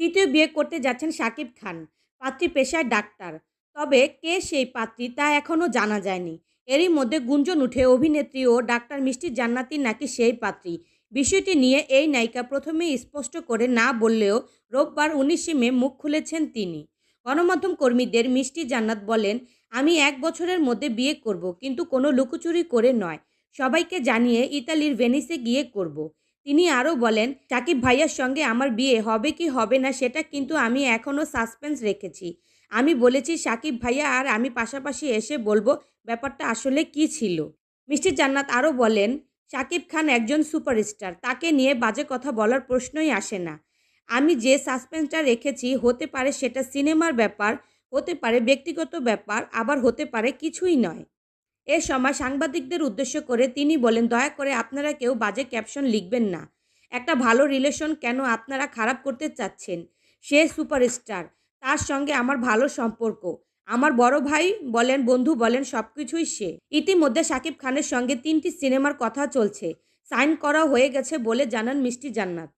তৃতীয় বিয়ে করতে যাচ্ছেন শাকিব খান পাত্রী পেশায় ডাক্তার। তবে কে সেই পাত্রী তা এখনও জানা যায়নি। এরই মধ্যে গুঞ্জন উঠে অভিনেত্রী ও ডাক্তার মিষ্টি জান্নাতি নাকি সেই পাত্রী। বিষয়টি নিয়ে এই নায়িকা প্রথমেই স্পষ্ট করে না বললেও রোববার উনিশে মে মুখ খুলেছেন তিনি। গণমাধ্যম কর্মীদের মিষ্টি জান্নাত বলেন, আমি এক বছরের মধ্যে বিয়ে করব, কিন্তু কোনো লুকোচুরি করে নয়। সবাইকে জানিয়ে ইতালির ভেনিসে গিয়ে করব। তিনি আরও বলেন, সাকিব ভাইয়ার সঙ্গে আমার বিয়ে হবে কি হবে না সেটা কিন্তু আমি এখনও সাসপেন্স রেখেছি। আমি বলেছি, সাকিব ভাইয়া, আর আমি পাশাপাশি এসে বলব ব্যাপারটা আসলে কি ছিল? মিষ্টি জান্নাত আরও বলেন, সাকিব খান একজন সুপারস্টার, তাকে নিয়ে বাজে কথা বলার প্রশ্নই আসে না। আমি যে সাসপেন্সটা রেখেছি, হতে পারে সেটা সিনেমার ব্যাপার, হতে পারে ব্যক্তিগত ব্যাপার, আবার হতে পারে কিছুই নয়। এ সময় সাংবাদিকদের উদ্দেশ্য করে তিনি বলেন, দয়া করে আপনারা কেউ বাজে ক্যাপশন লিখবেন না। একটা ভালো রিলেশন কেন আপনারা খারাপ করতে চাচ্ছেন? সে সুপারস্টার। তার সঙ্গে আমার ভালো সম্পর্ক। আমার বড় ভাই বলেন, বন্ধু বলেন সব কিছুই সে। ইতিমধ্যে শাকিব খানের সঙ্গে তিনটি সিনেমার কথা চলছে। সাইন করা হয়ে গেছে বলে জানান মিষ্টি জান্নাত।